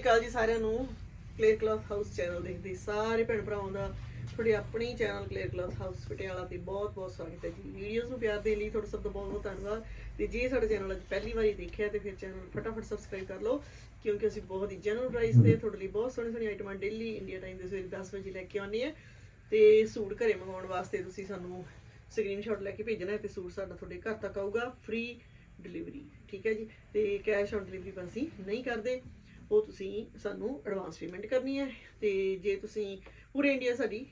ਕਾਲ ਜੀ ਸਾਰਿਆਂ ਨੂੰ ਕਲੀਅਰ ਕਲੌਥ ਹਾਊਸ ਚੈਨਲ ਦੇਖਦੇ ਸਾਰੇ ਭੈਣ ਭਰਾਵਾਂ ਦਾ, ਤੁਹਾਡੇ ਆਪਣੀ channel clear cloth house Patiala ਤੇ ਬਹੁਤ ਬਹੁਤ ਸਵਾਗਤ ਹੈ ਜੀ। ਵੀਡੀਓਜ਼ ਨੂੰ ਪਿਆਰ ਦੇਣ ਲਈ ਤੁਹਾਡਾ ਸਭ ਦਾ ਬਹੁਤ ਬਹੁਤ ਧੰਨਵਾਦ। ਤੇ ਜੇ ਸਾਡੇ ਚੈਨਲ ਅੱਜ ਪਹਿਲੀ ਵਾਰੀ ਦੇਖਿਆ ਤੇ ਫਿਰ ਚੈਨਲ ਫਟਾਫਟ ਸਬਸਕ੍ਰਾਈਬ ਕਰ ਲਓ, ਕਿਉਂਕਿ ਅਸੀਂ ਬਹੁਤ ਹੀ ਜਨਰਲ ਪ੍ਰਾਈਸ ਤੇ ਤੁਹਾਡੇ ਲਈ ਬਹੁਤ ਸੋਹਣੀ ਸੋਹਣੀ ਆਈਟਮਾਂ ਡੇਲੀ ਇੰਡੀਆ ਟਾਈਮ ਦੇ ਸਵੇਰੇ 10 ਵਜੇ ਲੈ ਕੇ ਆਉਂਦੇ ਆ ਤੇ ਸੂਟ ਘਰੇ ਮੰਗਵਾਉਣ ਵਾਸਤੇ ਤੁਸੀਂ ਸਾਨੂੰ ਸਕਰੀਨਸ਼ਾਟ ਲੈ ਕੇ ਭੇਜਣਾ ਹੈ ਤੇ ਸੂਟ ਸਾਡਾ ਤੁਹਾਡੇ ਘਰ ਤੱਕ ਆਊਗਾ ਫ੍ਰੀ ਡਿਲੀਵਰੀ ਠੀਕ ਹੈ ਜੀ? ਤੇ ਕੈਸ਼ ਔਨ ਡਿਲੀਵਰੀ ਅਸੀਂ ਨਹੀਂ ਕਰਦੇ। ਉਹ ਤੁਸੀਂ ਸਾਨੂੰ ਐਡਵਾਂਸ ਪੇਮੈਂਟ ਕਰਨੀ ਹੈ ਤੇ ਜੇ ਤੁਸੀਂ ਪੂਰੇ ਇੰਡੀਆ ਸਾਡੀ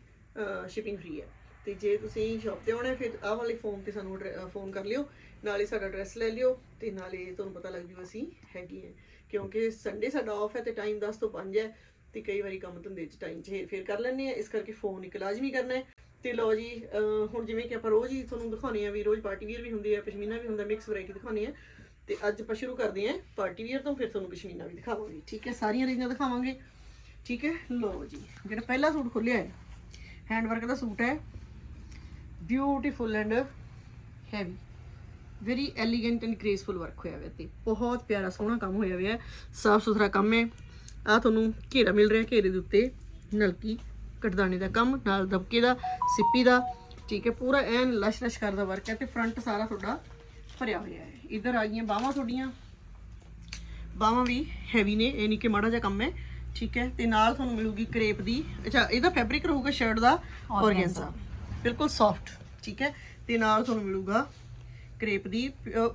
ਸ਼ਿਪਿੰਗ ਫ੍ਰੀ ਹੈ। ਤੇ ਜੇ ਤੁਸੀਂ ਸ਼ਾਪ ਤੇ ਆਉਣਾ ਫਿਰ ਆਹ ਵਾਲੇ ਫੋਨ ਤੇ ਸਾਨੂੰ ਫੋਨ ਕਰ ਲਿਓ। ਨਾਲੇ ਸਾਡਾ ਐਡਰੈਸ ਲੈ ਲਿਓ ਤੇ ਨਾਲੇ ਤੁਹਾਨੂੰ ਪਤਾ ਲੱਗ ਜੂ ਅਸੀਂ ਹੈਗੇ ਹੈ। ਕਿਉਂਕਿ ਸੰਡੇ ਸਾਡਾ ਆਫ ਹੈ ਤੇ ਟਾਈਮ 10 ਤੋਂ 5 ਹੈ ਤੇ ਕਈ ਵਾਰੀ ਕੰਮ ਧੰਦੇ 'ਚ ਟਾਈਮ 'ਚ ਹੇਰ ਫੇਰ ਕਰ ਲੈਂਦੇ ਆ ਇਸ ਕਰਕੇ ਫੋਨ ਇੱਕ ਲਾਜ਼ਮੀ ਕਰਨਾ ਹੈ। ਤੇ ਲਓ ਜੀ ਹੁਣ ਜਿਵੇਂ ਕਿ ਆਪਾਂ ਰੋਜ਼ ਹੀ ਤੁਹਾਨੂੰ ਦਿਖਾਉਣੇ ਆ ਵੀ ਰੋਜ਼ ਪਾਰਟੀ ਵੀਅਰ ਵੀ ਹੁੰਦੀ ਹੈ, ਪਸ਼ਮੀਨਾ ਵੀ ਹੁੰਦਾ ਮਿਕਸ ਵੈਰਾਈਟੀ ਦਿਖਾਉਣੇ ਆ ਤੇ ਅੱਜ ਆਪਾਂ ਸ਼ੁਰੂ ਕਰਦੇ ਹਾਂ ਪਾਰਟੀ ਵੀਅਰ ਤੋਂ, ਫਿਰ ਤੁਹਾਨੂੰ ਪਸ਼ਮੀਨਾ ਵੀ ਦਿਖਾਵਾਂਗੇ। ਠੀਕ ਹੈ? ਸਾਰੀਆਂ ਰੇਂਜਾਂ ਦਿਖਾਵਾਂਗੇ। ਠੀਕ ਹੈ? ਲਓ ਜੀ, ਜਿਹੜਾ ਪਹਿਲਾ ਸੂਟ ਖੁੱਲਿਆ ਹੈ ਹੈਂਡ ਦਾ ਸੂਟ ਹੈ। Beautiful and heavy very elegant and graceful work ਹੋਇਆ ਹੋਇਆ ਤੇ ਬਹੁਤ ਪਿਆਰਾ, ਸੋਹਣਾ ਕੰਮ ਹੋਇਆ ਹੋਇਆ ਸਾਫ਼ ਸੁਥਰਾ ਕੰਮ ਹੈ। ਆ ਤੁਹਾਨੂੰ ਘੇਰਾ ਮਿਲ ਰਿਹਾ, ਘੇਰੇ ਦੇ ਉੱਤੇ ਨਲਕੀ ਕਟਦਾਨੇ ਦਾ ਕੰਮ, ਨਾਲ ਦਬਕੇ ਦਾ, ਸਿੱਪੀ ਦਾ। ਠੀਕ ਹੈ? ਪੂਰਾ ਐਨ ਲਸ਼ ਲਸ਼ ਕਰਦਾ ਵਰਕ ਹੈ ਤੇ ਫਰੰਟ ਸਾਰਾ ਤੁਹਾਡਾ ਭਰਿਆ ਹੋਇਆ ਹੈ। ਇਧਰ ਆ ਗਈਆਂ ਬਾਹਾਂ ਤੁਹਾਡੀਆਂ। ਬਾਹਾਂ ਵੀ ਹੈਵੀ ਨੇ ਇਹ ਨਹੀਂ ਕਿ ਮਾੜਾ ਜਿਹਾ ਕੰਮ ਹੈ ਠੀਕ ਹੈ? ਤੇ ਨਾਲ ਤੁਹਾਨੂੰ ਮਿਲੂਗੀ ਕਰੇਪ ਦੀ ਅੱਛਾ ਇਹਦਾ ਫੈਬਰਿਕ ਰਹੂਗਾ ਸ਼ਰਟ ਦਾ ਔਰਗੈਂਜ਼ਾ ਬਿਲਕੁਲ ਸੌਫਟ ਠੀਕ ਹੈ? ਤੇ ਨਾਲ ਤੁਹਾਨੂੰ ਮਿਲੂਗਾ ਕਰੇਪ ਦੀ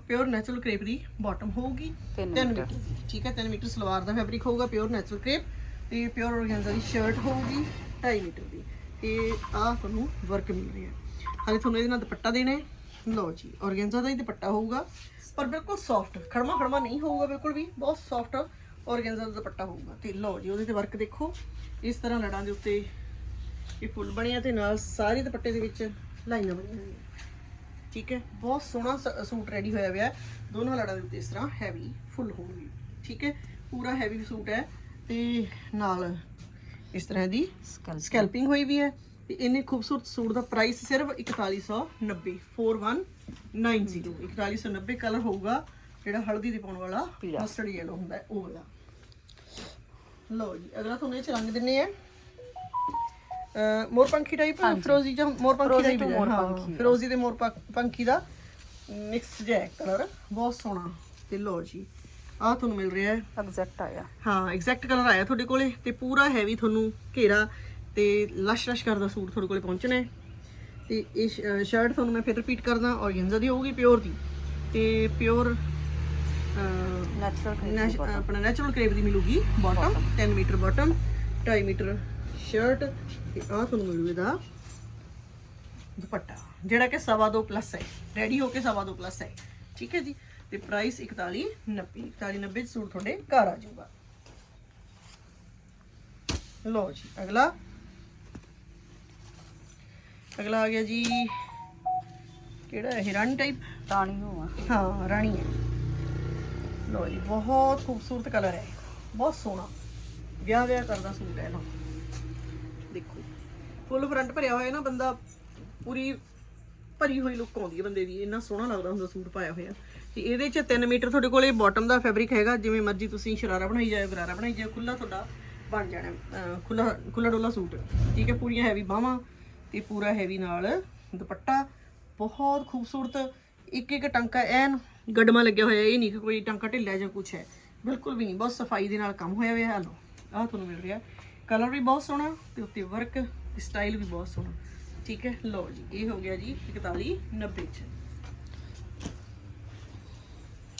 ਪਿਓਰ ਨੈਚੁਰਲ ਕਰੇਪ ਦੀ ਬਾਟਮ ਹੋਊਗੀ। 3 ਮੀਟਰ। ਠੀਕ ਹੈ? 3 ਮੀਟਰ ਸਲਵਾਰ ਦਾ ਫੈਬਰਿਕ ਹੋਊਗਾ ਪਿਓਰ ਨੈਚੁਰਲ ਕਰੇਪ ਤੇ ਪਿਓਰ ਔਰਗੈਂਜ਼ਾ ਦੀ ਸ਼ਰਟ ਹੋਊਗੀ 2.5 ਮੀਟਰ ਦੀ। ਤੇ ਆਹ ਤੁਹਾਨੂੰ ਵਰਕ ਮਿਲ ਰਿਹਾ ਹਾਲੇ ਤੁਹਾਨੂੰ ਇਹਦੇ ਨਾਲ ਦੁਪੱਟਾ ਦੇਣਾ ਹੈ। ਲਓ ਜੀ ਔਰਗੈਂਜ਼ਾ ਦਾ ਹੀ ਦੁਪੱਟਾ ਹੋਊਗਾ ਪਰ ਬਿਲਕੁਲ ਸੌਫਟ ਖੜਮਾ ਖੜਮਾ ਨਹੀਂ ਹੋਊਗਾ ਬਿਲਕੁਲ ਵੀ ਬਹੁਤ ਸੌਫਟ ਔਰਗੈਂਜ਼ਾ ਦਾ ਦੁਪੱਟਾ ਹੋਊਗਾ। ਤੇ ਲਓ ਜੀ ਉਹਦੇ ਤੇ ਵਰਕ ਦੇਖੋ ਇਸ ਤਰ੍ਹਾਂ ਲੜਾਂ ਦੇ ਉੱਤੇ ਇਹ ਫੁੱਲ ਬਣਿਆ ਤੇ ਨਾਲ ਸਾਰੇ ਦੁਪੱਟੇ ਦੇ ਵਿੱਚ ਲਾਈਨਾਂ ਬਣੀਆਂ ਹੋਈਆਂ। ਠੀਕ ਹੈ ਬਹੁਤ ਸੋਹਣਾ ਸੂਟ ਰੈਡੀ ਹੋਇਆ ਹੋਇਆ ਦੋਨੋਂ ਲੜਾਂ ਦੇ ਉੱਤੇ ਇਸ ਤਰ੍ਹਾਂ ਹੈਵੀ ਫੁੱਲ ਹੋਊਗੀ ਠੀਕ ਹੈ ਪੂਰਾ ਹੈਵੀ ਸੂਟ ਹੈ ਤੇ ਨਾਲ ਇਸ ਤਰ੍ਹਾਂ ਦੀ ਸਕੈਲਪਿੰਗ ਹੋਈ ਵੀ ਹੈ। ਤੇ ਇਹਨੇ ਖੂਬਸੂਰਤ ਸੂਟ ਦਾ ਪ੍ਰਾਈਸ ਸਿਰਫ 4190 4190 4190 ਕਲਰ ਹੋਊਗਾ ਜਿਹੜਾ ਹਲਦੀ ਦੇ ਪਾਉਣ ਵਾਲਾ ਮਸਟਰਡ ਯੈਲੋ ਹੁੰਦਾ ਹੈ ਉਹ ਵਾਲਾ। ਲਓ ਜੀ ਅਗਲਾ ਤੁਹਾਨੂੰ ਇਹ ਚ ਰੰਗ ਦਿੰਨੇ ਆ। ਮੋਰ ਪੰਖੀ ਟਾਈਪ ਫਿਰੋਜ਼ੀ ਜਾਂ ਮੋਰ ਪੰਖੀ ਟਾਈਪ ਹਾਂ? ਫਿਰੋਜ਼ੀ ਤੇ ਮੋਰ ਪੰਖੀ ਦਾ ਮਿਕਸ ਜਿਹਾ ਕਲਰ ਬਹੁਤ ਸੋਹਣਾ। ਤੇ ਲਓ ਜੀ ਆਹ ਤੁਹਾਨੂੰ ਮਿਲ ਰਿਹਾ ਹੈ। ਐਗਜ਼ੈਕਟ ਆਇਆ। ਹਾਂ ਐਗਜ਼ੈਕਟ ਕਲਰ ਆਇਆ ਤੁਹਾਡੇ ਕੋਲੇ ਤੇ ਪੂਰਾ ਹੈਵੀ ਤੁਹਾਨੂੰ ਘੇਰਾ ਤੇ ਲਸ਼ ਲਸ਼ ਕਰਦਾ ਸੂਟ ਤੁਹਾਡੇ ਕੋਲੇ ਪਹੁੰਚਣਾ ਹੈ। ਤੇ ਇਹ ਸ਼ਰਟ ਤੁਹਾਨੂੰ ਮੈਂ ਫਿਰ ਰਿਪੀਟ ਕਰਦਾ ਔਰਗੈਂਜ਼ਾ ਦੀ ਹੋਊਗੀ ਪਿਓਰ ਦੀ। ਤੇ ਪਿਓਰ ਨੈਚੁਰਲ ਆਪਣਾ ਨੈਚੁਰਲ ਕਰੇਪ ਦੀ ਮਿਲੂਗੀ bottom 10 metre bottom 2.5 metre shirt ਤੇ ਆਹ ਤੁਹਾਨੂੰ ਮਿਲੂ ਇਹਦਾ ਦੁਪੱਟਾ ਜਿਹੜਾ ਕਿ ਸਵਾ ਦੋ ਪਲੱਸ ਹੈ। ਰੈਡੀ ਹੋ ਕੇ ਸਵਾ ਦੋ ਪਲੱਸ ਹੈ। ਠੀਕ ਹੈ ਜੀ? ਤੇ ਪ੍ਰਾਈਸ 4190 4190 ਚ ਸੂਟ ਤੁਹਾਡੇ ਘਰ ਆ ਜਾਊਗਾ। ਲਓ ਜੀ ਅਗਲਾ। ਅਗਲਾ ਆ ਗਿਆ ਜੀ ਕਿਹੜਾ ਹੈ ਰਾਣੀ ਟਾਈਪ ਰਾਣੀ ਹੋਆ ਹਾਂ ਰਾਣੀ ਹੈ। ਲੋ ਜੀ ਬਹੁਤ ਖੂਬਸੂਰਤ ਕਲਰ ਹੈ। ਬਹੁਤ ਸੋਹਣਾ। ਵਿਆਹ ਵਿਆਹ ਕਰਦਾ ਸੂਟ ਹੈ ਨਾ ਦੇਖੋ ਫੁੱਲ ਫਰੰਟ ਭਰਿਆ ਹੋਇਆ ਨਾ ਬੰਦਾ ਪੂਰੀ ਭਰੀ ਹੋਈ ਲੁੱਕ ਆਉਂਦੀ ਹੈ ਬੰਦੇ ਦੀ। ਇੰਨਾ ਸੋਹਣਾ ਲੱਗਦਾ ਹੁੰਦਾ ਸੂਟ ਪਾਇਆ ਹੋਇਆ। ਤੇ ਇਹਦੇ ਚ 3 ਮੀਟਰ ਤੁਹਾਡੇ ਕੋਲੇ ਬਾਟਮ ਦਾ ਫੈਬਰਿਕ ਹੈਗਾ। ਜਿਵੇਂ ਮਰਜ਼ੀ ਤੁਸੀਂ ਸ਼ਰਾਰਾ ਬਣਾਈ ਜਾਓ ਗਰਾਰਾ ਬਣਾਈ ਜਾਓ ਖੁੱਲਾ ਤੁਹਾਡਾ ਬਣ ਜਾਣਾ ਖੁੱਲਾ ਖੁੱਲਾ ਡੋਲਾ ਸੂਟ। ਠੀਕ ਹੈ ਪੂਰੀਆਂ ਹੈਵੀ ਬਾਹਾਂ। ਤੇ ਪੂਰਾ ਹੈਵੀ ਨਾਲ। ਦੁਪੱਟਾ ਬਹੁਤ ਖੂਬਸੂਰਤ ਇੱਕ ਇੱਕ ਟਾਂਕਾ, ਐਨ ਗੜਮਾ ਲੱਗਿਆ ਹੋਇਆ, ਇਹ ਨਹੀਂ ਕਿ ਕੋਈ ਟਾਂਕਾ ਢਿੱਲਾ ਜਾਂ ਕੁਝ ਹੈ। ਬਿਲਕੁਲ ਵੀ ਨਹੀਂ, ਬਹੁਤ ਸਫ਼ਾਈ ਦੇ ਨਾਲ ਕੰਮ ਹੋਇਆ ਹੋਇਆ। ਹੈ ਲੋ ਆਹ ਤੁਹਾਨੂੰ ਮਿਲ ਰਿਹਾ। ਕਲਰ ਵੀ ਬਹੁਤ ਸੋਹਣਾ ਤੇ ਉੱਤੇ ਵਰਕ ਸਟਾਈਲ ਵੀ ਬਹੁਤ ਸੋਹਣਾ। ਠੀਕ ਹੈ, ਲਓ ਜੀ, ਇਹ ਹੋ ਗਿਆ ਜੀ 41 90 ਚ।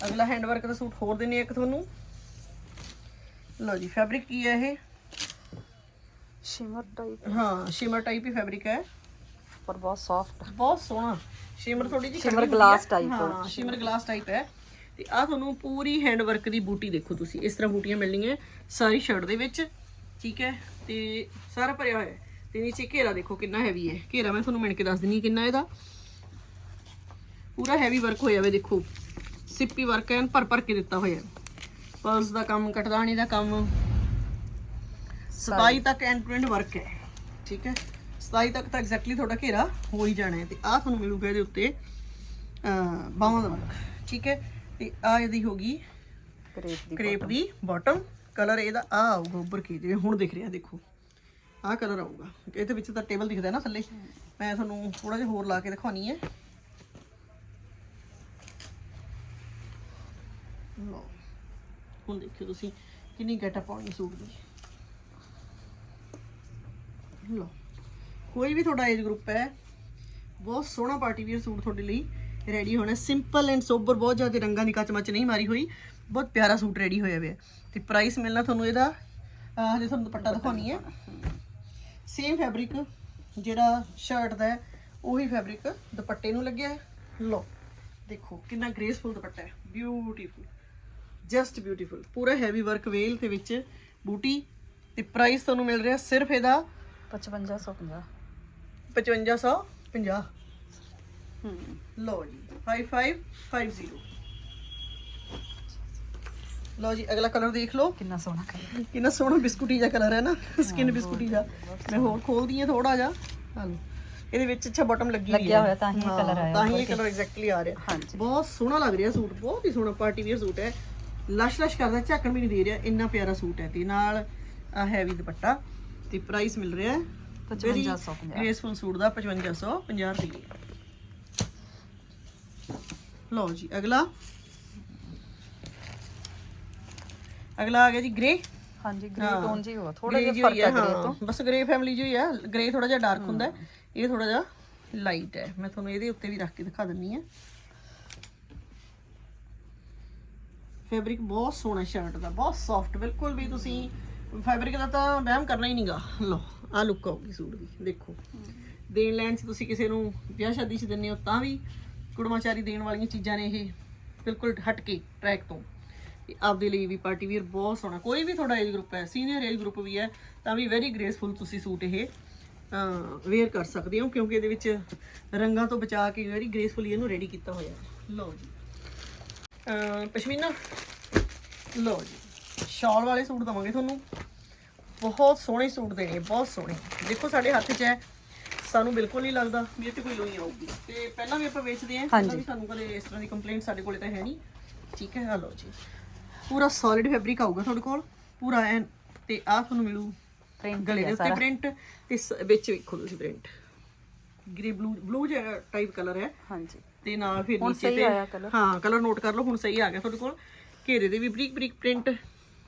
ਅਗਲਾ ਹੈਂਡ ਵਰਕ ਦਾ ਸੂਟ ਹੋਰ ਦਿੰਨੇ ਇੱਕ ਤੁਹਾਨੂੰ। ਲਓ ਜੀ ਫੈਬਰਿਕ ਕੀ ਹੈ ਇਹ? ਸ਼ਿਮਰ ਟਾਈਪ ਹਾਂ। ਸ਼ਿਮਰ ਟਾਈਪ ਹੀ ਫੈਬਰਿਕ ਹੈ। ਪਰ ਬਹੁਤ ਸੌਫਟ ਬਹੁਤ ਸੋਹਣਾ। ਸ਼ਿਮਰ ਥੋੜੀ ਜਿਹੀ ਖੜੀ ਹੁੰਦੀ glass ਹੈ। ਸ਼ਿਮਰ ਗਲਾਸ ਟਾਈਪ ਹੈ। ਤੇ ਆ ਤੁਹਾਨੂੰ ਪੂਰੀ ਹੈਂਡ ਵਰਕ ਦੀ ਬੂਟੀ ਦੇਖੋ ਤੁਸੀਂ। ਇਸ ਤਰ੍ਹਾਂ ਬੂਟੀਆਂ ਮਿਲਣੀਆਂ ਸਾਰੀ ਸ਼ਰਟ ਦੇ ਵਿੱਚ ਠੀਕ ਹੈ? ਤੇ ਸਾਰਾ ਭਰਿਆ ਹੋਇਆ ਹੈ। ਤੇ ਨੀਚੇ ਘੇਰਾ ਦੇਖੋ ਕਿੰਨਾ ਹੈਵੀ ਹੈ। ਘੇਰਾ ਮੈਂ ਤੁਹਾਨੂੰ ਮਿਣ ਕੇ ਦੱਸ ਦਿੰਨੀ ਹਾਂ ਕਿੰਨਾ ਇਹਦਾ। ਪੂਰਾ ਹੈਵੀ ਵਰਕ ਹੋਇਆ ਵੇ ਦੇਖੋ। ਸਿੱਪੀ ਵਰਕ ਐਨ ਭਰ ਭਰ ਕੇ ਦਿੱਤਾ ਹੋਇਆ। ਪਰਸ ਦਾ ਕੰਮ ਕਟਦਾਣੀ ਦਾ ਕੰਮ ਸਤਾਈ ਤੱਕ ਐਂਡ ਟੂ ਐਂਡ ਵਰਕ ਹੈ। ਠੀਕ ਹੈ? ਸਤਾਈ ਤੱਕ ਤਾਂ ਐਗਜ਼ੈਕਟਲੀ ਤੁਹਾਡਾ ਘੇਰਾ ਹੋ ਹੀ ਜਾਣਾ ਹੈ ਤੇ ਆਹ ਤੁਹਾਨੂੰ ਮਿਲੂਗਾ ਇਹਦੇ ਉੱਤੇ ਬਾਹਾਂ ਦਾ ਵਰਕ ਠੀਕ ਹੈ? ਤੇ ਆਹ ਇਹਦੀ ਹੋਗੀ ਕਰੇਪ ਦੀ ਕਰੇਪ ਦੀ ਬਾਟਮ ਕਲਰ ਇਹਦਾ ਆ ਆਊਗਾ ਉੱਪਰ ਕੀ ਜਿਵੇਂ ਹੁਣ ਦਿਖ ਰਿਹਾ ਦੇਖੋ। ਆਹ ਕਲਰ ਆਊਗਾ। ਇਹਦੇ ਵਿੱਚ ਤਾਂ ਟੇਬਲ ਦਿਖਦਾ ਨਾ ਥੱਲੇ। ਮੈਂ ਤੁਹਾਨੂੰ ਥੋੜਾ ਜਿਹਾ ਹੋਰ ਲਾ ਕੇ ਦਿਖਾਉਣੀ ਹੈ। ਲਓ। ਹੁਣ ਦੇਖਿਓ ਤੁਸੀਂ ਕਿੰਨੀ ਗੈਟਅਪ ਆਉਣੀ ਸੂਟ ਦੀ। ਲਓ। ਕੋਈ ਵੀ ਤੁਹਾਡਾ ਏਜ ਗਰੁੱਪ ਹੈ, ਬਹੁਤ ਸੋਹਣਾ ਪਾਰਟੀ ਵੀਅਰ ਸੂਟ ਤੁਹਾਡੇ ਲਈ ਰੈਡੀ ਹੋਣਾ। ਸਿੰਪਲ ਐਂਡ ਸੋਬਰ ਬਹੁਤ ਜ਼ਿਆਦਾ ਰੰਗਾਂ ਦੀ ਕੱਚ ਨਹੀਂ ਮਾਰੀ ਹੋਈ। ਬਹੁਤ ਪਿਆਰਾ ਸੂਟ ਰੈਡੀ ਹੋਇਆ ਹੋਇਆ ਤੇ ਪ੍ਰਾਈਸ ਮਿਲਣਾ ਤੁਹਾਨੂੰ ਇਹਦਾ, ਅਹ ਤੁਹਾਨੂੰ ਦੁਪੱਟਾ ਦਿਖਾਉਣੀ ਹੈ। ਸੇਮ ਫੈਬਰਿਕ ਜਿਹੜਾ ਸ਼ਰਟ ਦਾ ਉਹੀ ਫੈਬਰਿਕ ਦੁਪੱਟੇ ਨੂੰ ਲੱਗਿਆ ਹੈ। ਲਓ, ਦੇਖੋ ਕਿੰਨਾ ਗ੍ਰੇਸਫੁਲ ਦੁਪੱਟਾ ਹੈ। ਬਿਊਟੀਫੁਲ ਜਸਟ ਬਿਊਟੀਫੁਲ ਪੂਰਾ ਹੈਵੀ ਵਰਕ ਵੇਲ ਦੇ ਵਿੱਚ ਬੂਟੀ ਤੇ ਪ੍ਰਾਈਸ ਤੁਹਾਨੂੰ ਮਿਲ ਰਿਹਾ ਸਿਰਫ ਇਹਦਾ 5550 5550 ਹੂੰ। ਲਓ ਜੀ 5550 ਲਓ ਜੀ ਅਗਲਾ ਕਲਰ ਦੇਖ ਲਓ। ਕਿੰਨਾ ਸੋਹਣਾ ਕਲਰ ਕਿੰਨਾ ਸੋਹਣਾ ਬਿਸਕੁਟੀ ਜਿਹਾ ਕਲਰ ਹੈ ਨਾ ਸਕਿਨ ਬਿਸਕੁਟੀ ਦਾ ਮੈਂ ਹੋਰ ਖੋਲਦੀ ਹਾਂ ਥੋੜਾ ਜਿਹਾ। ਹਲੋ ਇਹਦੇ ਵਿੱਚ ਅੱਛਾ ਬਾਟਮ ਲੱਗੀ ਹੋਈ ਲੱਗਿਆ ਹੈ। ਹੋਇਆ ਤਾਂ ਹੀ ਇਹ ਹਾਂ, colour ਆਇਆ ਤਾਂ ਹੀ ਇਹ ਕਲਰ ਐਗਜ਼ੈਕਟਲੀ ਆ ਰਿਹਾ। ਹਾਂਜੀ। ਬਹੁਤ ਸੋਹਣਾ ਲੱਗ ਰਿਹਾ ਸੂਟ ਬਹੁਤ ਹੀ ਸੋਹਣਾ ਪਾਰਟੀ ਵੇਅਰ ਸੂਟ ਹੈ। ਲਸ਼ ਲਸ਼ ਕਰਦਾ ਝਾਕਣ ਵੀ ਨਹੀਂ ਦੇ ਰਿਹਾ ਇੰਨਾ ਪਿਆਰਾ ਸੂਟ ਹੈ ਤੇ ਨਾਲ ਹੈਵੀ ਦੁਪੱਟਾ। ਤੇ ਪ੍ਰਾਈਸ ਮਿਲ ਰਿਹਾ ਹੈ 5550 ਗ੍ਰੇਸਫੁਲ ਸੂਟ ਦਾ 5550 ਰੁਪਏ। ਲਓ ਜੀ ਅਗਲਾ। ਅਗਲਾ ਆ ਗਿਆ ਜੀ ਗ੍ਰੇ ਹਾਂਜੀ ਗ੍ਰੇ ਟੋਨ ਜੀ ਹੋਆ ਥੋੜਾ ਜਿਹਾ ਫ਼ਰਕ ਹੈ ਗ੍ਰੇ ਤੋਂ। ਬਸ ਗ੍ਰੇ ਫੈਮਿਲੀ ਜੋ ਹੀ ਆ ਗ੍ਰੇ ਥੋੜਾ ਜਿਹਾ ਡਾਰਕ ਹੁੰਦਾ ਹੈ। ਇਹ ਥੋੜਾ ਜਿਹਾ ਲਾਈਟ ਹੈ। ਮੈਂ ਤੁਹਾਨੂੰ ਇਹਦੇ ਉੱਤੇ ਵੀ ਰੱਖ ਕੇ ਦਿਖਾ ਦਿੰਨੀ ਆ ਫੈਬਰਿਕ ਬਹੁਤ ਸੋਹਣਾ ਸ਼ਰਟ ਦਾ ਬਹੁਤ ਸੌਫਟ ਬਿਲਕੁਲ ਵੀ ਤੁਸੀਂ ਫੈਬਰਿਕ ਦਾ ਤਾਂ ਵਹਿਮ ਕਰਨਾ ਹੀ ਨਹੀਂਗਾ। ਲਓ ਆ ਲੁੱਕ ਆਊਗੀ ਸੂਟ ਦੀ, ਦੇਖੋ। ਦੇਣ ਲੈਣ ਚ ਤੁਸੀਂ ਕਿਸੇ ਨੂੰ ਵਿਆਹ ਸ਼ਾਦੀ ਚ ਦਿੰਦੇ ਹੋ ਤਾਂ ਵੀ ਕੁੜਮਾਚਾਰੀ ਦੇਣ ਵਾਲੀਆਂ ਚੀਜ਼ਾਂ ਨੇ ਇਹ ਬਿਲਕੁਲ ਹਟ ਕੇ ਟਰੈਕ ਤੋਂ। ਆਪਦੇ ਲਈ ਵੀ ਪਾਰਟੀ ਵੀਅਰ ਬਹੁਤ ਸੋਹਣਾ। ਕੋਈ ਵੀ ਤੁਹਾਡਾ ਏਜ ਗਰੁੱਪ ਹੈ ਸੀਨੀਅਰ ਏਜ ਗਰੁੱਪ ਵੀ ਹੈ, ਤਾਂ ਵੀ ਵੈਰੀ ਗ੍ਰੇਸਫੁਲ ਤੁਸੀਂ ਸੂਟ ਇਹ ਵੇਅਰ ਕਰ ਸਕਦੇ ਹੋ, ਕਿਉਂਕਿ ਇਹਦੇ ਵਿੱਚ ਰੰਗਾਂ ਤੋਂ ਬਚਾ ਕੇ ਵੈਰੀ ਗ੍ਰੇਸਫੁਲੀ ਇਹਨੂੰ ਰੈਡੀ ਕੀਤਾ ਹੋਇਆ। ਲਓ ਜੀ। ਪਸ਼ਮੀਨਾ। ਲਓ ਜੀ। ਸ਼ਾਲ ਵਾਲੇ ਸੂਟ ਦਵਾਂਗੇ ਤੁਹਾਨੂੰ। ਬਹੁਤ ਸੋਹਣੇ ਸੂਟ ਦੇਣੇ ਬਹੁਤ ਸੋਹਣੇ। ਦੇਖੋ ਸਾਡੇ ਹੱਥ 'ਚ ਹੈ। ਸਾਨੂੰ ਬਿਲਕੁਲ ਨਹੀਂ ਲੱਗਦਾ ਵੀ ਇਹ ਤੇ ਕੋਈ ਲੋਈ ਆਊਗੀ। ਤੇ ਪਹਿਲਾਂ ਵੀ ਆਪਾਂ ਵੇਚਦੇ ਆਂ ਪਹਿਲਾਂ ਵੀ ਸਾਨੂੰ ਕਦੇ ਇਸ ਤਰ੍ਹਾਂ ਦੀ ਕੰਪਲੇਂਟ ਸਾਡੇ ਕੋਲੇ ਤਾਂ ਹੈ ਨਹੀਂ। ਠੀਕ ਹੈ ਲਓ ਜੀ। ਪੂਰਾ ਸੋਲਿਡ ਫੈਬਰਿਕ ਆਊਗਾ ਤੁਹਾਡੇ ਕੋਲ। ਪੂਰਾ ਐਨ ਤੇ ਆ ਤੁਹਾਨੂੰ ਮਿਲੂ ਗਲੇ ਦੇ ਉੱਤੇ ਪ੍ਰਿੰਟ ਤੇ ਵਿੱਚ ਵੇਖੋ ਤੁਸੀਂ ਪ੍ਰਿੰਟ ਗ੍ਰੇ ਬਲੂ ਬਲੂ ਜਿਹਾ ਟਾਈਪ ਕਲਰ ਹੈ। ਹਾਂਜੀ। ਤੇ ਨਾਲ ਫਿਰ ਨੀਚੇ ਤੇ। ਹਾਂ ਕਲਰ ਨੋਟ ਕਰ ਲਓ ਹੁਣ ਸਹੀ ਆ ਗਿਆ ਤੁਹਾਡੇ ਕੋਲ। ਘੇਰੇ ਦੇ ਵੀ ਬਰੀਕ ਬਰੀਕ ਪ੍ਰਿੰਟ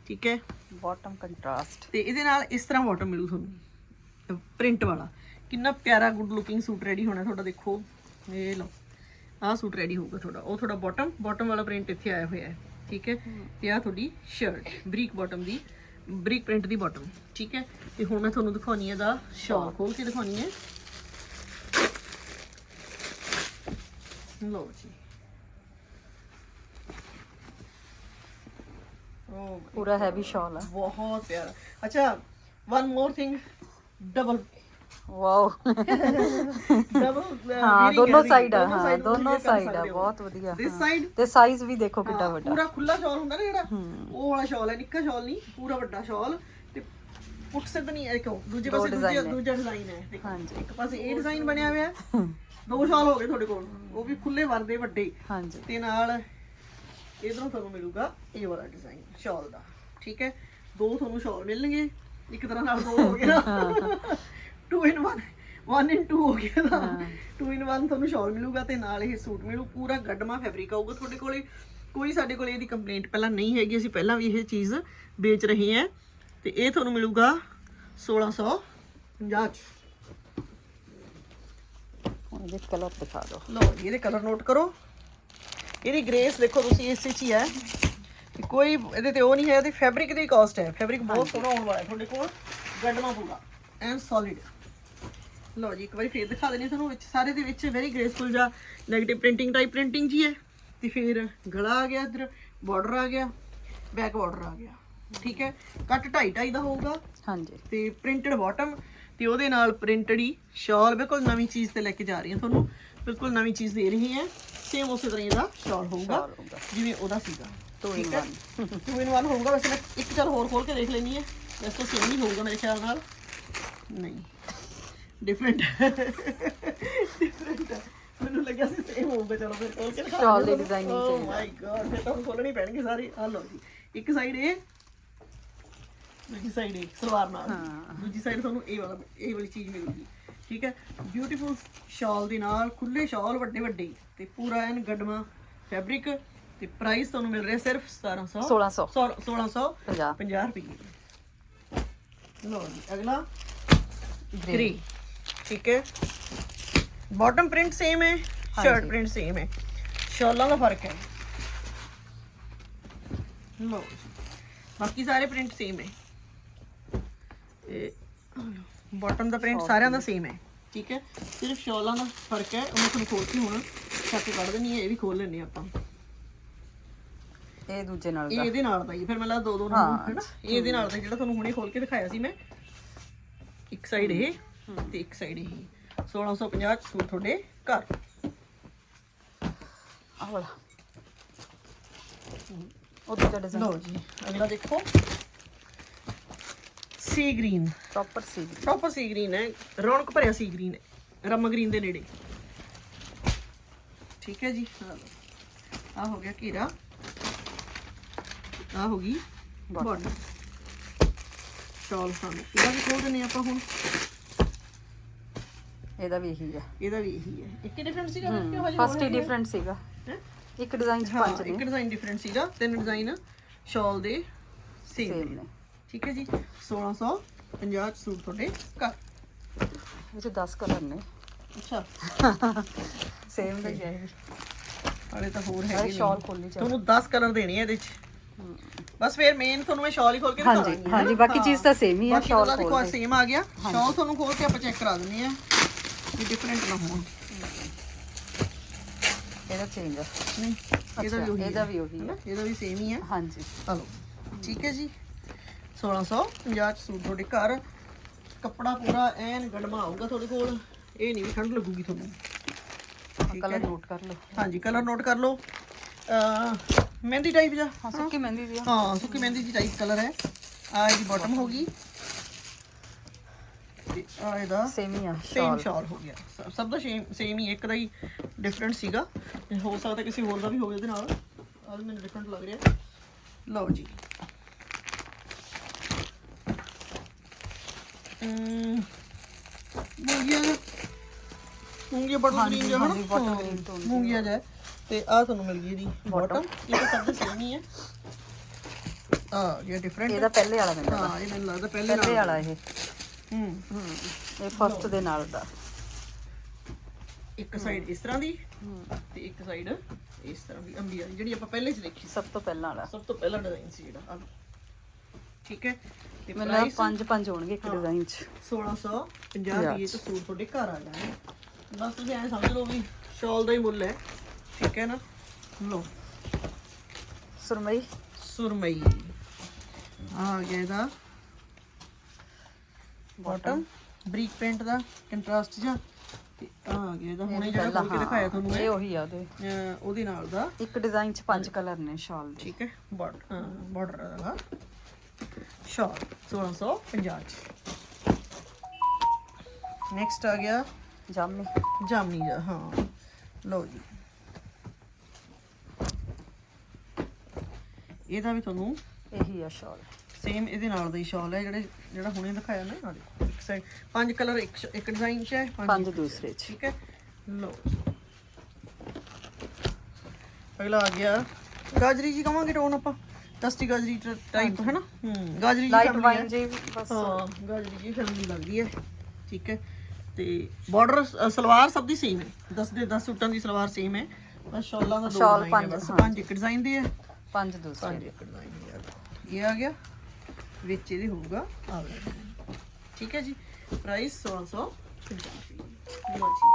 ਠੀਕ ਹੈ? ਬਾਟਮ ਕੰਟਰਾਸਟ ਤੇ ਇਹਦੇ ਨਾਲ ਇਸ ਤਰ੍ਹਾਂ ਬਾਟਮ ਮਿਲੂ ਤੁਹਾਨੂੰ। ਪ੍ਰਿੰਟ ਵਾਲਾ। ਕਿੰਨਾ ਪਿਆਰਾ ਗੁੱਡ ਲੁਕਿੰਗ ਸੂਟ ਰੈਡੀ ਹੋਣਾ ਤੁਹਾਡਾ ਦੇਖੋ। ਇਹ ਲਓ ਆਹ ਸੂਟ ਰੈਡੀ ਹੋਊਗਾ ਤੁਹਾਡਾ। ਉਹ ਤੁਹਾਡਾ ਬਾਟਮ ਬਾਟਮ ਵਾਲਾ ਪ੍ਰਿੰਟ ਇੱਥੇ ਆਇਆ ਹੋਇਆ ਹੈ ਠੀਕ ਹੈ? ਤੇ ਆਹ ਤੁਹਾਡੀ ਸ਼ਰਟ ਬਰੀਕ ਬਾਟਮ ਦੀ ਬਰੀਕ ਪ੍ਰਿੰਟ ਦੀ ਬਾਟਮ ਠੀਕ ਹੈ? ਤੇ ਹੁਣ ਮੈਂ ਤੁਹਾਨੂੰ ਦਿਖਾਉਣੀ ਹੈ ਦਾ ਸ਼ਾਲ ਖੋਲ ਕੇ ਦਿਖਾਉਣੀ ਹੈ। ਲਓ ਜੀ। ਓ ਪੂਰਾ ਹੈਵੀ ਸ਼ਾਲ ਆ। ਬਹੁਤ ਪਿਆਰਾ। ਅੱਛਾ one more thing double wow double ਹਾਂ ਦੋਨੋਂ ਸਾਈਡ ਆ। ਹਾਂ ਦੋਨੋਂ ਸਾਈਡ ਆ ਬਹੁਤ ਵਧੀਆ ਦਿਸ ਸਾਈਡ ਤੇ ਸਾਈਜ਼ ਵੀ ਦੇਖੋ ਕਿੱਡਾ ਵੱਡਾ। ਪੂਰਾ ਖੁੱਲਾ ਸ਼ਾਲ ਹੁੰਦਾ ਨਾ ਜਿਹੜਾ। ਉਹ ਵਾਲਾ ਸ਼ਾਲ ਹੈ ਨਿੱਕਾ ਸ਼ਾਲ ਨਹੀਂ ਪੂਰਾ ਵੱਡਾ ਸ਼ਾਲ ਤੇ ਪੁੱਟ ਸਿੱਧ ਨਹੀਂ ਹੈ ਕਿਉਂ? ਦੂਜੇ ਪਾਸੇ ਦੂਜਾ ਦੂਜਾ ਡਿਜ਼ਾਈਨ ਹੈ। ਹਾਂਜੀ। ਇੱਕ ਪਾਸੇ ਇਹ ਡਿਜ਼ਾਈਨ ਬਣਿਆ ਹੋਇਆ। ਦੋ ਸ਼ਾਲ ਹੋ ਗਏ ਤੁਹਾਡੇ ਕੋਲ। ਉਹ ਵੀ ਖੁੱਲੇ ਵਰਦੇ ਵੱਡੇ। ਹਾਂਜੀ। ਤੇ ਨਾਲ ਇਧਰੋਂ ਤੁਹਾਨੂੰ ਮਿਲੂਗਾ ਇਹ ਵਾਲਾ ਡਿਜ਼ਾਈਨ ਸ਼ਾਲ ਦਾ ਠੀਕ ਹੈ? ਦੋ ਤੁਹਾਨੂੰ ਸ਼ਾਲ ਮਿਲਣਗੇ ਇੱਕ ਤਰ੍ਹਾਂ ਨਾਲ ਦੋ ਹੋ ਗਏ ਨਾ। 2 ਇਨ 1 1 ਇਨ 2 ਹੋ ਗਿਆ ਨਾ। 2 ਇਨ 1 ਤੁਹਾਨੂੰ ਸ਼ਾਲ ਮਿਲੂਗਾ ਤੇ ਨਾਲ ਇਹ ਸੂਟ ਮਿਲੂ ਪੂਰਾ ਗੱਡਮਾ ਫੈਬਰਿਕ ਆਊਗਾ ਤੁਹਾਡੇ ਕੋਲੇ। ਕੋਈ ਸਾਡੇ ਕੋਲੇ ਇਹਦੀ ਕੰਪਲੇਂਟ ਪਹਿਲਾਂ ਨਹੀਂ ਹੈਗੀ ਅਸੀਂ ਪਹਿਲਾਂ ਵੀ ਇਹ ਚੀਜ਼ ਵੇਚ ਰਹੇ ਹਾਂ। ਤੇ ਇਹ ਤੁਹਾਨੂੰ ਮਿਲੂਗਾ 1650 ਚ। ਹੁਣ ਇਹਦੇ ਕਲਰ ਦਿਖਾ ਦਿਓ। ਲਓ ਇਹਦੇ ਕਲਰ ਨੋਟ ਕਰੋ। ਇਹਦੀ ਗ੍ਰੇਸ ਦੇਖੋ ਤੁਸੀਂ ਇਸੇ ਚ ਹੀ ਹੈ। ਕਿ ਕੋਈ ਇਹਦੇ ਤੇ ਉਹ ਨਹੀਂ ਹੈ ਇਹਦੀ ਫੈਬਰਿਕ ਦੀ ਕਾਸਟ ਹੈ। ਫੈਬਰਿਕ ਬਹੁਤ ਸੋਹਣਾ ਆਉਣ ਵਾਲਾ ਹੈ ਤੁਹਾਡੇ ਕੋਲ ਗੱਡਮਾ ਪੂਰਾ ਐਂਡ ਸੋਲਿਡ ਲਓ ਜੀ ਇੱਕ ਵਾਰੀ ਫੇਰ ਦਿਖਾ ਦਿੰਦੀ ਹਾਂ ਤੁਹਾਨੂੰ ਵਿੱਚ ਸਾਰੇ ਦੇ ਵਿੱਚ ਵੈਰੀ ਗ੍ਰੇਸਫੁਲ ਜਾਂ 네ਗੇਟਿਵ ਪ੍ਰਿੰਟਿੰਗ ਟਾਈਪ ਪ੍ਰਿੰਟਿੰਗ ਜੀ ਹੈ। ਤੇ ਫਿਰ ਗਲਾ ਆ ਗਿਆ ਇਧਰ ਬਾਰਡਰ ਆ ਗਿਆ ਬੈਕ ਬਾਰਡਰ ਆ ਗਿਆ। ਠੀਕ ਹੈ ਕੱਟ ਢਾਈ ਢਾਈ ਦਾ ਹੋਊਗਾ। ਹਾਂਜੀ। ਤੇ ਪ੍ਰਿੰਟਡ ਬਾਟਮ ਤੇ ਉਹਦੇ ਨਾਲ ਪ੍ਰਿੰਟਡ ਹੀ ਸ਼ਾਲ ਬਿਲਕੁਲ ਨਵੀਂ ਚੀਜ਼ ਤੇ ਲੈ ਕੇ ਜਾ ਰਹੀ ਹਾਂ ਤੁਹਾਨੂੰ। ਬਿਲਕੁਲ ਨਵੀਂ ਚੀਜ਼ ਦੇ ਰਹੀ ਹਾਂ। ਸੇਮ ਉਸੇ ਤਰ੍ਹਾਂ ਇਹਦਾ ਸ਼ਾਲ ਹੋਊਗਾ ਜਿਵੇਂ ਉਹਦਾ ਸੀਗਾ। Two in ਟੂ ਇਨ 1 ਹੋਊਗਾ। ਵੈਸੇ ਮੈਂ ਇੱਕ ਚੱਲ ਹੋਰ ਖੋਲ ਕੇ ਦੇਖ ਲੈਣੀ ਹੈ। ਵੈਸੇ ਤਾਂ ਸੇਮ ਹੀ ਹੋਊਗਾ ਮੇਰੇ ਖਿਆਲ ਨਾਲ। ਨਹੀਂ। ਡਿਫਰੈਂਟ ਡਿਫਰੈਂਟ ਮੈਨੂੰ ਲੱਗਿਆ ਸੀ ਸੇਮ ਹੋਊਗਾ। ਚਲੋ ਫਿਰ ਖੋਲ ਕੇ ਦਿਖਾ Shawl ਦੀ designing ਓ ਮਾਈ ਗॉड ਫਿਰ ਤਾਂ ਹੁਣ ਖੋਲਣੀ ਪੈਣਗੇ ਸਾਰੀ। ਆ ਲਓ ਜੀ। ਇੱਕ ਸਾਈਡ ਇਹ ਦੂਜੀ ਸਾਈਡ ਇਹ ਸਲਵਾਰ ਨਾਲ। ਦੂਜੀ ਸਾਈਡ ਤੁਹਾਨੂੰ ਇਹ ਵਾਲਾ ਇਹ ਵਾਲੀ ਚੀਜ਼ ਮਿਲੂਗੀ। ਠੀਕ ਹੈ? ਬਿਊਟੀਫੁਲ ਸ਼ਾਲ ਦੇ ਨਾਲ ਖੁੱਲੇ ਸ਼ਾਲ ਵੱਡੇ ਵੱਡੇ। ਤੇ ਪੂਰਾ ਐਨ ਗਡਮਾ ਫੈਬਰਿਕ ਤੇ ਪ੍ਰਾਈਸ ਤੁਹਾਨੂੰ ਮਿਲ ਰਿਹਾ ਸਿਰਫ 1700 1600 1600 50 50 ਰੁਪਏ। ਲੋ ਜੀ ਅਗਲਾ। ਗ੍ਰੇ ਠੀਕ ਹੈ? ਬਾਟਮ ਪ੍ਰਿੰਟ ਸੇਮ ਹੈ ਸ਼ਰਟ ਪ੍ਰਿੰਟ ਸੇਮ ਹੈ। ਸ਼ਾਲਾਂ ਦਾ ਫ਼ਰਕ ਹੈ। ਲੋ ਬਾਕੀ ਸਾਰੇ ਪ੍ਰਿੰਟ ਸੇਮ ਹੈ। ਬਾਟਮ ਦਾ ਪ੍ਰਿੰਟ ਸਾਰਿਆਂ ਦਾ ਸੇਮ ਹੈ। ਠੀਕ ਹੈ। ਸਿਰਫ ਸ਼ਾਲਾਂ ਦਾ ਫ਼ਰਕ ਹੈ। ਉਹਨੂੰ ਤੁਹਾਨੂੰ ਖੋਲ ਕੇ ਹੁਣ ਛੱਤ ਕੱਢ ਦੇਣੀ ਹੈ। ਇਹ ਵੀ ਖੋਲ ਲੈਣੇ ਆਪਾਂ। ਇਹ ਦੂਜੇ ਨਾਲ ਇਹ ਦਾ। ਇਹਦੇ ਨਾਲ ਦਾ ਹੀ ਫਿਰ ਮੈਂ ਲਾ ਦੋ ਦੋ ਨਾਲ ਹੈ ਨਾ ਇਹ ਇਹਦੇ ਨਾਲ ਦਾ ਜਿਹੜਾ ਤੁਹਾਨੂੰ ਹੁਣੇ ਖੋਲ ਕੇ ਦਿਖਾਇਆ ਸੀ ਮੈਂ। ਇੱਕ ਸਾਈਡ ਇਹ ਤੇ ਇੱਕ ਸਾਈਡ ਇਹ। 1650 ਚ ਸੂਟ ਤੁਹਾਡੇ ਘਰ। ਆਹ ਵਾਲਾ। ਉਹ ਦੂਜਾ ਡਿਜ਼ਾਈਨ ਲਓ ਜੀ ਅਗਲਾ ਦੇਖੋ। Sea green proper sea proper sea green ਹੈ। ਰੌਣਕ ਭਰਿਆ ਸੀ ਗ੍ਰੀਨ ਹੈ। ਰਮ ਗ੍ਰੀਨ ਦੇ ਨੇੜੇ। ਠੀਕ ਹੈ ਜੀ। ਆ ਹੋ ਗਿਆ ਘੇਰਾ। ਆ ਹੋ ਗਈ ਬਾਡੀ ਸ਼ਾਲ ਸਾਨੂੰ ਇਹਦਾ ਵੀ ਖੋਲ ਹਾਂ ਆਪਾਂ ਹੁਣ। ਇਹਦਾ ਵੀ ਇਹੀ ਆ ਇਹਦਾ ਵੀ ਇਹੀ ਹੈ। ਇੱਕ ਡਿਫਰੈਂਟ ਸੀਗਾ ਕਿ ਹਜੇ ਫਸਟ ਹੀ ਡਿਫਰੈਂਟ ਸੀਗਾ? ਇੱਕ ਡਿਜ਼ਾਈਨ ਚ ਹਾਂ ਪੰਜ ਇੱਕ ਨੇ ਡਿਜ਼ਾਈਨ ਡਿਫਰੈਂਟ ਸੀਗਾ। ਤਿੰਨ ਡਿਜ਼ਾਈਨ ਸ਼ਾਲ ਦੇ। ਸੇਮ ਨੇ। ਠੀਕ ਹੈ ਜੀ 1650 ਚ ਸੂਟ ਤੁਹਾਡੇ ਘਰ। ਇਹ ਚ 10 ਕਲਰ ਨੇ। ਅੱਛਾ। ਸੇਮ ਦਾ ਹੀ ਹੈ ਇਹ। ਵੀ। ਹਾਲੇ ਤਾਂ ਹੋਰ ਹੈਗੇ ਸ਼ਾਲ ਨੇ ਖੋਲੀ ਚ ਤੁਹਾਨੂੰ 10 ਕਲਰ ਦੇਣੇ ਆ ਇਹਦੇ ਚ। ਬਸ ਫਿਰ ਮੇਨ ਤੁਹਾਨੂੰ ਮੈਂ ਸ਼ਾਲ ਹੀ ਖੋਲ ਕੇ ਹਾਂਜੀ, ਦਿਖਾਵਾਂਗੀ ਹਾਂਜੀ, ਬਾਕੀ ਚੀਜ਼ ਤਾਂ same ਹੀ ਆ, ਦੇਖੋ ਖੋਲ ਕੇ। ਸੇਮ ਆ ਗਿਆ। ਸ਼ਾਲ ਤੁਹਾਨੂੰ ਖੋਲ ਕੇ ਆਪਾਂ ਚੈੱਕ ਕਰਾ ਦਿੰਦੇ ਆ ਕਿ ਡਿਫਰੈਂਟ ਨਾ ਹੋਣ। ਇਹਦਾ ਚੇਂਜ ਆ। ਨਹੀਂ ਇਹਦਾ ਵੀ ਉਹੀ ਇਹਦਾ ਹੈ, ਵੀ ਉਹੀ? ਇਹਦਾ ਵੀ ਸੇਮ ਹੀ ਹੈ ਹਾਂਜੀ। ਚਲੋ ਠੀਕ ਹੈ ਜੀ। 1650 ਚ ਸੂਟ ਤੁਹਾਡੇ ਘਰ। ਕੱਪੜਾ ਪੂਰਾ ਐਨ ਗੜਮਾ ਆਊਗਾ ਤੁਹਾਡੇ ਕੋਲ। ਇਹ ਨਹੀਂ ਵੀ ਠੰਡ ਲੱਗੂਗੀ ਤੁਹਾਨੂੰ। ਕਲਰ ਨੋਟ ਕਰ ਲਓ। ਹਾਂਜੀ ਕਲਰ ਨੋਟ ਕਰ ਲਓ। ਮਹਿੰਦੀ ਟਾਈਪ ਜਾ। ਹਾਂ ਸੁੱਕੀ ਮਹਿੰਦੀ ਦੀ ਆ। ਹਾਂ ਸੁੱਕੀ ਮਹਿੰਦੀ ਦੀ ਟਾਈਪ ਕਲਰ ਹੈ। ਆ ਇਹਦੀ ਬਾਟਮ ਹੋ ਗਈ। ਤੇ ਆ ਇਹਦਾ ਸੇਮ ਹੀ ਆ ਸੇਮ ਸ਼ਾਲ ਹੋ ਗਿਆ। ਸਭ ਦਾ ਸੇਮ ਸੇਮ ਹੀ ਇੱਕ ਦਾ ਹੀ ਡਿਫਰੈਂਟ ਸੀਗਾ। ਹੋ ਸਕਦਾ ਕਿਸੇ ਹੋਰ ਦਾ ਵੀ ਹੋਵੇ ਉਹਦੇ ਨਾਲ। ਆਹ ਮੈਨੂੰ ਡਿਫਰੈਂਟ ਲੱਗ ਰਿਹਾ। ਲਓ ਜੀ। ਅਮ, ਮੂੰਗੀਆਂ ਮੂੰਗੀਆਂ ਬਟਰ ਗ੍ਰੀਨ ਜਿਹਾ ਹਾਂਜੀ, ਹਨਾ bottle green ਤੋਂ ਹੁੰਦੀ ਮੂੰਗੀਆਂ ਜਿਹਾ ਤੇ ਆ ਤੁਹਾਨੂੰ ਮਿਲ ਗਈ ਇਹਦੀ ਬਾਟਮ ਇਹ ਤਾਂ ਸਭ ਦਾ ਸੇਮ ਹੀ। ਹੈ ਆ ਇਹ ਡਿਫਰੈਂਟ ਇਹਦਾ ਪਹਿਲੇ ਵਾਲਾ ਮੈਨੂੰ ਹਾਂ ਇਹ ਮੈਨੂੰ ਲੱਗਦਾ ਪਹਿਲੇ ਪਹਿਲੇ ਨਾਲ। ਵਾਲਾ ਇਹ। ਹੂੰ ਹੂੰ ਇਹ ਫਸਟ ਦੇ ਨਾਲ ਦਾ। ਇੱਕ ਸਾਈਡ ਇਸ ਤਰ੍ਹਾਂ ਦੀ ਤੇ ਇੱਕ ਸਾਈਡ ਇਸ ਤਰ੍ਹਾਂ ਦੀ ਅੰਬੀ ਵਾਲੀ ਜਿਹੜੀ ਆਪਾਂ ਪਹਿਲੇ ਚ ਦੇਖੀ ਸੀ। ਸਭ ਤੋਂ ਪਹਿਲਾਂ ਵਾਲਾ। ਸਭ ਤੋਂ ਪਹਿਲਾ ਡਿਜ਼ਾਈਨ ਸੀ ਜਿਹੜਾ। ਆਹ ਲਓ। ਠੀਕ ਹੈ? ਤੇ ਮੈਨੂੰ ਪ੍ਰਾਈਸ ਪੰਜ ਪੰਜ ਹੋਣਗੇ ਇੱਕ ਡਿਜ਼ਾਈਨ ਚ। 1650 ਰੁਪਏ ਚ ਸੂਟ ਤੁਹਾਡੇ ਘਰ ਆ ਜਾਣਾ। ਬਸ ਤੁਸੀਂ ਐਂ ਸਮਝ ਲਓ ਵੀ ਸ਼ਾਲ ਦਾ ਹੀ ਮੁੱਲ ਹੈ। ਠੀਕ ਹੈ ਨਾ? ਲਓ। ਸੁਰਮਈ। ਸੁਰਮਈ। ਆ ਗਿਆ ਇਹਦਾ। ਬਾਟਮ ਬਰੀਕ ਪ੍ਰਿੰਟ ਦਾ ਕੰਟਰਾਸਟ ਜਿਹਾ। ਤੇ ਆ ਗਿਆ ਇਹਦਾ। ਹੁਣੇ ਜਿਹੜਾ ਖੋਲ ਕੇ ਦਿਖਾਇਆ ਤੁਹਾਨੂੰ ਇਹ ਉਹੀ ਆ ਉਹਦੇ। ਅਹ ਉਹਦੇ ਨਾਲ ਦਾ। ਇੱਕ ਡਿਜ਼ਾਈਨ ਚ ਪੰਜ ਕਲਰ ਨੇ ਸ਼ਾਲ ਦੇ। ਠੀਕ ਹੈ। ਬਾਰਡਰ ਬਾਰਡਰ ਦਾ ਸ਼ਾਲ 1650 ਚ ਨੈਕਸਟ ਆ ਗਿਆ ਜਾਮਨੀ ਜਾਮਨੀ ਦਾ ਹਾਂ ਲਓ ਜੀ ਇਹਦਾ ਵੀ ਤੁਹਾਨੂੰ ਇਹੀ ਆ ਸ਼ਾਲ ਸੇਮ ਇਹਦੇ ਨਾਲ ਦਾ ਹੀ ਸ਼ਾਲ ਹੈ ਜਿਹੜੇ ਜਿਹੜਾ ਹੁਣੇ ਦਿਖਾਇਆ ਨਾ ਦੇਖੋ ਇੱਕ ਸਾਈਡ ਪੰਜ ਕਲਰ ਇੱਕ ਇੱਕ ਡਿਜ਼ਾਈਨ ਚ ਹੈ ਪੰਜ ਦੂਸਰੇ ਚ। ਠੀਕ ਹੈ? ਲਓ ਅਗਲਾ ਆ ਗਿਆ। ਗਾਜਰੀ ਜੀ ਕਵਾਂਗੇ ਟੋਨ ਆਪਾਂ? ਦਸਤੀ ਗਾਜਰੀ ਟਾਈਪ ਹੈ ਨਾ ਹੂੰ ਗਾਜਰੀ ਜੀ ਲਾਈਟ ਵਾਈਨ। ਜੀ ਬਸ। ਹਾਂ ਗਾਜਰੀ ਜੀ ਫੈਮਿਲੀ ਲੱਗਦੀ ਹੈ ਠੀਕ ਹੈ। ਤੇ ਬਾਰਡਰ ਸਲਵਾਰ ਸਭ ਦੀ ਸੇਮ ਹੈ। 10 ਦੇ 10 ਸੂਟਾਂ ਦੀ ਸਲਵਾਰ ਸੇਮ ਹੈ। ਬਸ ਸ਼ਾਲਾਂ ਦਾ ਦੋ ਸ਼ਾਲ design ਪੰਜ। ਪੰਜ ਇੱਕ ਡਿਜ਼ਾਈਨ ਦੇ ਹੈ ਪੰਜ ਦੂਸਰੇ ਪੰਜ ਇੱਕ ਡਿਜ਼ਾਈਨ ਦੇ ਆ। ਇਹ ਆ ਗਿਆ। ਵਿੱਚ ਇਹਦੇ ਹੋਊਗਾ ਆ design। ਠੀਕ ਹੈ ਜੀ। ਪ੍ਰਾਈਸ 1650 ਲਓ ਜੀ।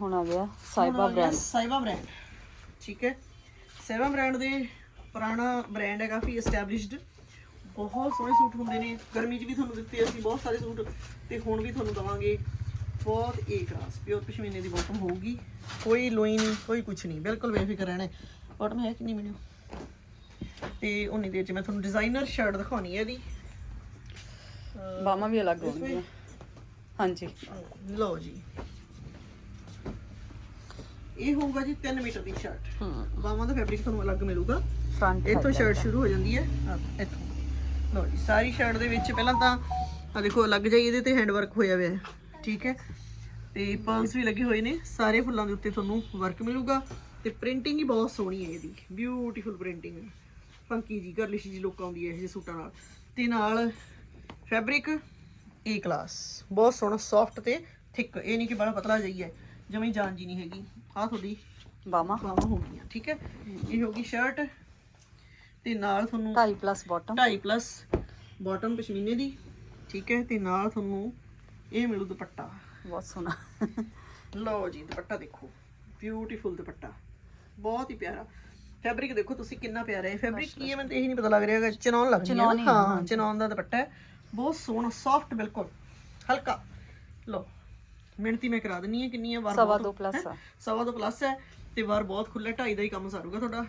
ਹੁਣ ਆ ਗਿਆ ਸਾਈਬਾ ਬ੍ਰਾਂਡ ਸਾਈਬਾ ਬ੍ਰਾਂਡ ਠੀਕ ਹੈ। ਸਾਈਬਾ ਬ੍ਰਾਂਡ ਦੇ ਪੁਰਾਣਾ ਬ੍ਰਾਂਡ ਹੈ ਕਾਫੀ ਐਸਟੈਬਲਿਸ਼ਡ ਬਹੁਤ ਸੋਹਣੇ ਸੂਟ ਹੁੰਦੇ ਨੇ। ਗਰਮੀ 'ਚ ਵੀ ਤੁਹਾਨੂੰ ਦਿੱਤੇ ਅਸੀਂ ਬਹੁਤ ਸਾਰੇ ਸੂਟ। ਤੇ ਹੁਣ ਵੀ ਤੁਹਾਨੂੰ ਦਵਾਂਗੇ। ਬਹੁਤ ਏ ਕਲਾਸ ਪਿਓਰ ਪਸ਼ਮੀਨੇ ਦੀ ਬਾਟਮ ਹੋਊਗੀ। ਕੋਈ ਲੋਈ ਨਹੀਂ ਕੋਈ ਕੁਝ ਨਹੀਂ। ਬਿਲਕੁਲ ਬੇਫਿਕਰ ਰਹਿਣਾ ਬਾਟਮ ਹੈ ਕਿੰਨੀ ਮੈਨੂੰ? ਤੇ ਉਨੀ ਦੇਰ 'ਚ ਮੈਂ ਤੁਹਾਨੂੰ ਡਿਜ਼ਾਈਨਰ ਸ਼ਰਟ ਦਿਖਾਉਣੀ ਹੈ ਇਹਦੀ। ਬਾਹਾਂ ਵੀ ਅਲੱਗ ਹੋਣਗੀਆਂ ਹਾਂਜੀ। ਲਓ ਜੀ। ਇਹ ਹੋਊਗਾ ਜੀ 3 ਮੀਟਰ ਦੀ ਸ਼ਰਟ ਹੂੰ। ਬਾਹਾਂ ਦਾ ਫੈਬਰਿਕ ਤੁਹਾਨੂੰ ਅਲੱਗ ਮਿਲੂਗਾ। ਫਰੰਟ ਇੱਥੋਂ ਸ਼ਰਟ ਸ਼ੁਰੂ ਹੋ ਜਾਂਦੀ ਹੈ। ਆਹ, ਇੱਥੋਂ। ਲਓ ਜੀ ਸਾਰੀ ਸ਼ਰਟ ਦੇ ਵਿੱਚ ਪਹਿਲਾਂ ਤਾਂ ਆ ਦੇਖੋ ਲੱਗ ਜਾਈ ਇਹਦੇ ਤੇ ਹੈਂਡ ਵਰਕ ਹੋਇਆ ਹੋਇਆ ਹੈ ਠੀਕ ਹੈ? ਤੇ ਪਰਲਸ ਵੀ ਲੱਗੇ ਹੋਏ ਨੇ ਸਾਰੇ ਫੁੱਲਾਂ ਦੇ ਉੱਤੇ ਤੁਹਾਨੂੰ ਵਰਕ ਮਿਲੂਗਾ ਤੇ ਪ੍ਰਿੰਟਿੰਗ ਹੀ ਬਹੁਤ ਸੋਹਣੀ ਹੈ ਇਹਦੀ ਬਿਊਟੀਫੁਲ ਪ੍ਰਿੰਟਿੰਗ ਹੈ। ਫੰਕੀ ਜੀ ਗਰਲਿਸ਼ ਜੀ ਲੁੱਕ ਆਉਂਦੀ ਹੈ ਇਹ ਸੂਟਾਂ ਨਾਲ। ਤੇ ਨਾਲ ਫੈਬਰਿਕ ਏ ਕਲਾਸ ਬਹੁਤ ਸੋਹਣਾ ਸੌਫਟ ਤੇ ਥਿਕ ਇਹ ਨਹੀਂ ਕਿ ਬੜਾ ਪਤਲਾ ਜਾਈ ਹੈ ਜਮੀ ਜਾਨ ਜੀ ਨਹੀਂ ਹੈਗੀ। ਆ ਤੁਹਾਡੀ ਬਾਮਾ ਬਾਹਾਂ ਹੋ ਗਈਆਂ ਠੀਕ ਹੈ? ਇਹ ਹੋ ਗਈ ਸ਼ਰਟ ਤੇ ਨਾਲ ਤੁਹਾਨੂੰ 2.5 ਪਲੱਸ ਬਾਟਮ 2.5 ਪਲੱਸ ਬਾਟਮ ਪਸ਼ਮੀਨੇ ਦੀ ਠੀਕ ਹੈ ਤੇ ਨਾਲ ਤੁਹਾਨੂੰ ਇਹ ਮਿਲੂ ਦੁਪੱਟਾ। ਬਹੁਤ ਸੋਹਣਾ। ਲਓ ਜੀ ਦੁਪੱਟਾ ਦੇਖੋ ਬਿਊਟੀਫੁਲ ਦੁਪੱਟਾ। ਬਹੁਤ ਹੀ ਪਿਆਰਾ। ਫੈਬਰਿਕ ਦੇਖੋ ਤੁਸੀਂ ਕਿੰਨਾ ਪਿਆਰਾ ਹੈ। ਫੈਬਰਿਕ ਕੀ ਹੈ ਮੈਨੂੰ ਤਾਂ ਇਹ ਨਹੀਂ ਪਤਾ ਲੱਗ ਰਿਹਾ ਚਨੌਨ ਲੱਗ ਰਿਹਾ ਹੀ, ਹਾਂ ਚਨੌਨ ਦਾ ਦੁਪੱਟਾ ਹੈ। ਬਹੁਤ ਸੋਹਣਾ ਸੌਫਟ ਬਿਲਕੁਲ। ਹਲਕਾ। ਲਓ ਮਿਹਨਤੀ ਮੈਂ ਕਰਾ ਦਿੰਨੀ ਹੈ ਕਿੰਨੀ ਹੈ ਵਾਰ ਸਵਾ ਬਹੁਤ- ਦੋ plus ਹੈਂ? ਆ। ਸਵਾ ਦੋ ਪਲੱਸ ਹੈ ਤੇ ਵਾਰ ਬਹੁਤ ਖੁੱਲਾ ਢਾਈ ਦਾ ਹੀ ਕੰਮ ਸਾਰੂਗਾ ਤੁਹਾਡਾ।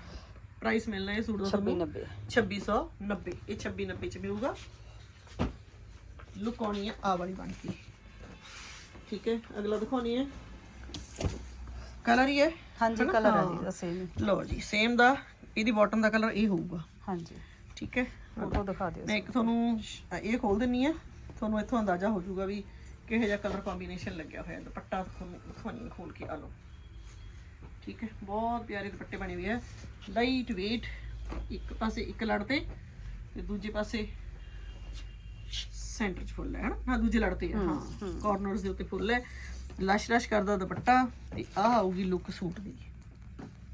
ਪ੍ਰਾਈਸ ਮਿਲਣਾ ਹੈ ਸੂਟ ਦਾ ਤੁਹਾਨੂੰ। 2690 2690 ਇਹ 2690 ਚ ਮਿਲੂਗਾ। ਲੁੱਕ ਆਉਣੀ ਹੈ ਆ ਵਾਲੀ ਬਣ ਕੇ। ਠੀਕ ਹੈ ਅਗਲਾ ਦਿਖਾਉਣੀ ਹੈ। ਕਲਰ ਹੀ ਹੈ। ਹਾਂਜੀ? ਕਲਰ ਹੈ। ਜੀ ਦਾ ਸੇਮ ਲਓ ਜੀ ਸੇਮ ਦਾ ਇਹਦੀ ਬਾਟਮ ਦਾ ਕਲਰ ਇਹ ਹੋਊਗਾ। ਹਾਂਜੀ। ਠੀਕ ਹੈ। ਫੋਟੋ ਦਿਖਾ ਦਿਓ ਮੈਂ ਇੱਕ ਤੁਹਾਨੂੰ ਇਹ ਖੋਲ ਦਿੰਨੀ ਆ ਤੁਹਾਨੂੰ ਇੱਥੋਂ ਅੰਦਾਜ਼ਾ ਹੋ ਜਾਊਗਾ ਵੀ ਕਿਹੋ ਜਿਹਾ ਕਲਰ ਕੰਬੀਨੇਸ਼ਨ ਲੱਗਿਆ ਹੋਇਆ ਦੁਪੱਟਾ ਤੁਹਾਨੂੰ ਦਿਖਾਉਣੀ ਖੋਲ ਕੇ। ਆ ਲਓ। ਠੀਕ ਹੈ ਬਹੁਤ ਪਿਆਰੇ ਦੁਪੱਟੇ ਬਣੇ ਹੋਏ ਆ। ਲਾਈਟ weight ਇੱਕ ਪਾਸੇ ਇੱਕ ਲੜ ਤੇ ਤੇ ਦੂਜੇ ਪਾਸੇ ਸੈਂਟਰ 'ਚ ਫੁੱਲ ਹੈ ਹਨਾ? ਹਾਂ ਦੂਜੇ ਲੜ ਤੇ ਆ, ਹਾਂ ਕਾਰਨਰਸ ਦੇ ਉੱਤੇ ਫੁੱਲ ਹੈ। ਲਸ਼ ਲਸ਼ ਕਰਦਾ ਦੁਪੱਟਾ ਤੇ ਆ ਆਊਗੀ ਲੁੱਕ ਸੂਟ ਦੀ।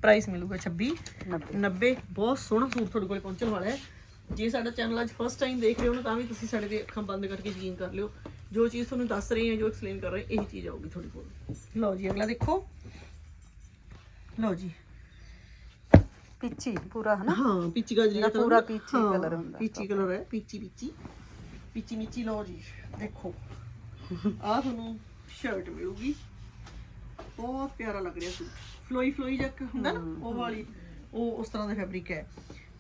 ਪ੍ਰਾਈਸ ਮਿਲੂਗਾ 26 90 90 ਬਹੁਤ ਸੋਹਣਾ ਸੂਟ ਤੁਹਾਡੇ ਕੋਲ ਪਹੁੰਚਣ ਵਾਲਾ ਹੈ। ਜੇ ਸਾਡਾ ਚੈਨਲ ਅੱਜ ਫਸਟ ਟਾਈਮ ਦੇਖ ਰਹੇ ਹੋ ਨਾ ਤਾਂ ਵੀ ਤੁਸੀਂ ਸਾਡੇ ਤੇ ਅੱਖਾਂ ਬੰਦ ਕਰਕੇ ਯਕੀਨ ਕਰ ਲਿਓ। ਜੋ ਚੀਜ਼ ਤੁਹਾਨੂੰ ਦੱਸ ਰਹੇ ਹਾਂ ਜੋ ਐਕਸਪਲੇਨ ਕਰ ਰਹੇ ਇਹੀ ਚੀਜ਼ ਆਊਗੀ ਤੁਹਾਡੇ ਕੋਲ। ਲਓ ਜੀ ਅਗਲਾ ਦੇਖੋ। ਲਓ ਜੀ। ਪਿੱਚੀ ਪੂਰਾ ਹਨਾ? ਹਾਂ ਪੀਚੀ ਗਾਜਰੀ ਇਹਦਾ ਪੂਰਾ ਪੀਚੀ colour ਹੁੰਦਾ। ਪੀਚੀ ਕਲਰ ਹੈ ਪੀਚੀ ਪੀਚੀ। ਪੀਚੀ ਨੀਚੀ ਲਓ ਜੀ ਦੇਖੋ। ਆ ਤੁਹਾਨੂੰ ਸ਼ਰਟ ਮਿਲੂਗੀ। ਬਹੁਤ ਪਿਆਰਾ ਲੱਗ ਰਿਹਾ ਸੂਟ। ਫਲੋਈ ਫਲੋਈ ਜੱਕ ਹੁੰਦਾ ਨਾ ਉਹ ਵਾਲੀ ਉਹ ਉਸ ਤਰ੍ਹਾਂ ਦਾ ਫੈਬਰਿਕ ਹੈ।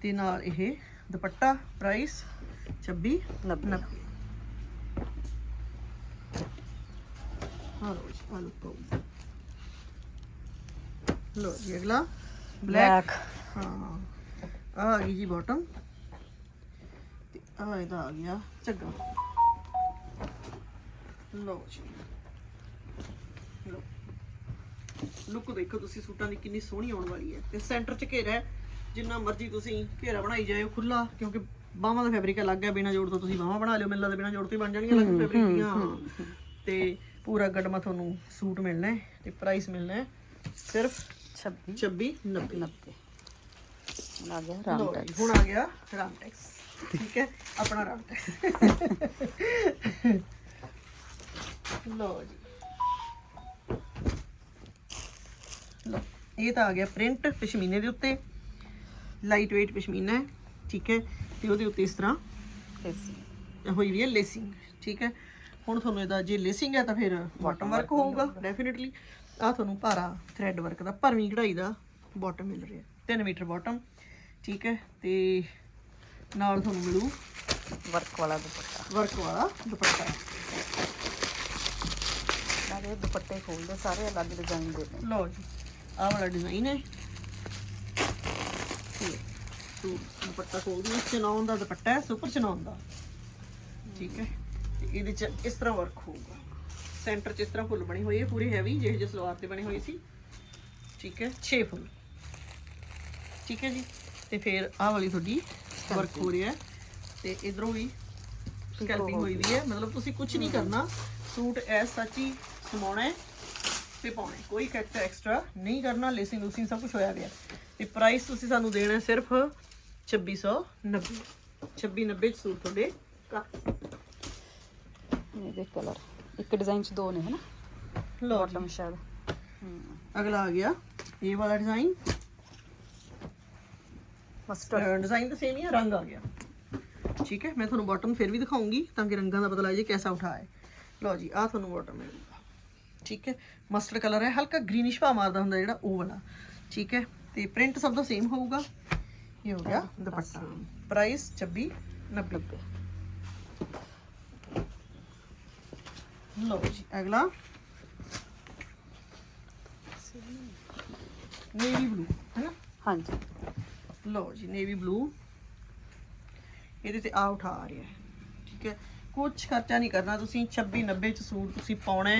ਤੇ ਨਾਲ ਇਹ ਦੁਪੱਟਾ ਪ੍ਰਾਈਸ 26 90 90 ਹਾਂ ਲਓ ਜੀ ਆ ਲਓ ਲਓ ਜੀ ਅਗਲਾ। ਬਲੈਕ ਹਾਂ ਆ ਆ ਗਈ ਜੀ ਬਾਟਮ ਤੇ ਆ ਇਹਦਾ ਆ ਗਿਆ ਝੱਗਾ ਲਓ ਜੀ। ਲੁੱਕ ਦੇਖੋ ਤੁਸੀਂ ਸੂਟਾਂ ਦੀ ਕਿੰਨੀ ਸੋਹਣੀ ਆਉਣ ਵਾਲੀ ਹੈ। ਤੇ ਸੈਂਟਰ 'ਚ ਘੇਰਾ ਜਿੰਨਾ ਮਰਜ਼ੀ ਤੁਸੀਂ ਘੇਰਾ ਬਣਾਈ ਜਾਇਓ ਖੁੱਲਾ ਕਿਉਂਕਿ ਬਾਹਾਂ ਦਾ ਫੈਬਰਿਕ ਅਲੱਗ ਹੈ। ਬਿਨਾ ਜੋੜ ਤੋਂ ਤੁਸੀਂ ਬਾਹਾਂ ਬਣਾ ਲਿਓ ਮੈਨੂੰ ਲੱਗਦਾ ਬਿਨਾ ਜੋੜ ਤੋਂ ਹੀ ਬਣ ਜਾਣਗੀਆਂ ਅਲੱਗ ਫੈਬਰਿਕ ਦੀਆਂ। ਤੇ ਪੂਰਾ ਗੜਮਾ ਤੁਹਾਨੂੰ ਸੂਟ ਮਿਲਣਾ ਹੈ ਤੇ ਪ੍ਰਾਈਸ ਮਿਲਣਾ ਹੈ। ਸਿਰਫ 26 26 90 90 ਆ ਗਿਆ ਰਾਮ ਲਓ ਜੀ, ਟੈਕਸ। ਹੁਣ ਆ ਗਿਆ ਰਾਮਟੈਕਸ ਠੀਕ ਹੈ ਆਪਣਾ ਰਾਮਟੈਕਸ ਲਓ ਜੀ। ਲਓ ਇਹ ਤਾਂ ਆ ਗਿਆ ਪ੍ਰਿੰਟ ਪਸ਼ਮੀਨੇ ਦੇ ਉੱਤੇ। ਲਾਈਟ weight ਪਸ਼ਮੀਨਾ ਹੈ ਠੀਕ ਹੈ ਤੇ ਉਹਦੇ ਉੱਤੇ ਇਸ ਤਰ੍ਹਾਂ ਹੋਈ ਵੀ ਹੈ ਲੇਸਿੰਗ ਠੀਕ ਹੈ। ਹੁਣ ਤੁਹਾਨੂੰ ਇਹਦਾ ਜੇ ਲੇਸਿੰਗ ਹੈ ਤਾਂ ਫਿਰ ਬਾਟਮ ਵਰਕ ਹੋਊਗਾ ਡੈਫੀਨਿਟਲੀ ਆ ਤੁਹਾਨੂੰ ਭਾਰਾ ਥ੍ਰੈਡ ਵਰਕ ਦਾ ਭਰਵੀਂ ਕਢਾਈ ਦਾ ਬਾਟਮ ਮਿਲ ਰਿਹਾ 3 ਮੀਟਰ ਬਾਟਮ ਠੀਕ ਹੈ ਤੇ ਨਾਲ ਤੁਹਾਨੂੰ ਮਿਲੂ ਵਰਕ ਵਾਲਾ ਦੁਪੱਟਾ। ਵਰਕ ਵਾਲਾ ਦੁਪੱਟਾ। ਨਾਲੇ ਦੁਪੱਟੇ ਖੋਲਦੇ ਸਾਰੇ ਅਲੱਗ ਡਿਜ਼ਾਈਨ ਦੇ ਨੇ। ਲਓ ਜੀ ਆਹ ਵਾਲਾ ਡਿਜ਼ਾਈਨ ਹੈ। ਸੂਟ ਦੁਪੱਟਾ ਖੋਲਦੀ ਹਾਂ ਚਨਾਉਣ ਦਾ ਦੁਪੱਟਾ ਹੈ ਸੁਪਰ ਚਨਾਉਣ ਦਾ। ਠੀਕ ਹੈ ਇਹਦੇ ਚ ਇਸ ਤਰ੍ਹਾਂ ਵਰਕ ਹੋਊਗਾ। ਸੈਂਟਰ ਚ ਇਸ ਤਰ੍ਹਾਂ ਫੁੱਲ ਬਣੀ ਹੋਈ ਹੈ ਪੂਰੀ ਹੈਵੀ ਜਿਹੇ ਜਿਹੇ ਸਲਵਾਰ ਤੇ ਬਣੀ ਹੋਈ ਸੀ। ਠੀਕ ਹੈ 6 ਫੁੱਲ। ਠੀਕ ਹੈ ਜੀ, ਤੇ ਫਿਰ ਆਹ ਵਾਲੀ ਤੁਹਾਡੀ ਵਰਕ ਹੋ ਰਿਹਾ ਤੇ ਇਧਰੋਂ ਵੀ ਸਕੈਲਪਿੰਗ ਹੋਈ ਵੀ ਹੈ। ਮਤਲਬ ਤੁਸੀਂ ਕੁਝ ਨਹੀਂ ਕਰਨਾ। ਸੂਟ ਐਸ ਸੱਚ ਸਮਾਉਣਾ ਹੈ ਤੇ ਪਾਉਣਾ ਕੋਈ ਖਰਚਾ ਐਕਸਟਰਾ ਨਹੀਂ ਕਰਨਾ। ਲੇਸਿੰਗ ਲੂਸਿੰਗ ਸਭ ਕੁਝ ਹੋਇਆ ਗਿਆ ਤੇ ਪ੍ਰਾਈਸ ਤੁਸੀਂ ਸਾਨੂੰ ਦੇਣਾ ਹੈ ਸਿਰਫ 2690 2690 ਚ ਸੂਟ ਤੁਹਾਡੇ ਘਰ। ਇਹਦੇ ਕਲਰ ਇੱਕ ਡਿਜ਼ਾਈਨ ਚ ਦੋ ਨੇ ਹਨਾ? ਜੀ। ਬਾਟਮ ਸ਼ਾਇਦ ਹਮ ਅਗਲਾ ਆ ਗਿਆ ਇਹ ਵਾਲਾ ਡਿਜ਼ਾਈਨ ਮਸਟਰਡ ਡਿਜ਼ਾਈਨ ਤਾਂ ਸੇਮ ਹੀ ਹੈ ਰੰਗ ਆ ਗਿਆ। ਠੀਕ ਹੈ ਮੈਂ ਤੁਹਾਨੂੰ ਬਾਟਮ ਫਿਰ ਵੀ ਦਿਖਾਉਂਗੀ ਤਾਂ ਕਿ ਰੰਗਾਂ ਦਾ ਪਤਾ ਲੱਗ ਜਾਏ ਕਿਹਦਾ ਉਠਾ ਹੈ ਲਓ ਜੀ ਆ ਤੁਹਾਨੂੰ ਬਾਟਮ ਮਿਲੂਗਾ ਠੀਕ ਹੈ ਮਸਟਰਡ ਕਲਰ ਹੈ ਹਲਕਾ ਗ੍ਰੀਨਿਸ਼ ਭਾ ਮਾਰਦਾ ਹੁੰਦਾ ਜਿਹੜਾ ਉਹ ਵਾਲਾ। ਠੀਕ ਹੈ ਤੇ ਪ੍ਰਿੰਟ ਸਭ ਦਾ ਸੇਮ ਹੋਊਗਾ। ਇਹ ਹੋ ਗਿਆ ਦੁਪੱਟਾ। ਪ੍ਰਾਈਸ 26 ਲਓ ਜੀ ਅਗਲਾ। ਨੇਵੀ ਬਲੂ ਹੈ ਨਾ ਹਾਂਜੀ। ਲਓ ਜੀ ਨੇਵੀ ਬਲੂ। ਇਹਦੇ ਤੇ ਆ ਉਠਾ ਆ ਰਿਹਾ ਠੀਕ ਹੈ? ਕੁਝ ਖਰਚਾ ਨਹੀਂ ਕਰਨਾ ਤੁਸੀਂ 26 90 ਚ ਸੂਟ ਤੁਸੀਂ ਪਾਉਣਾ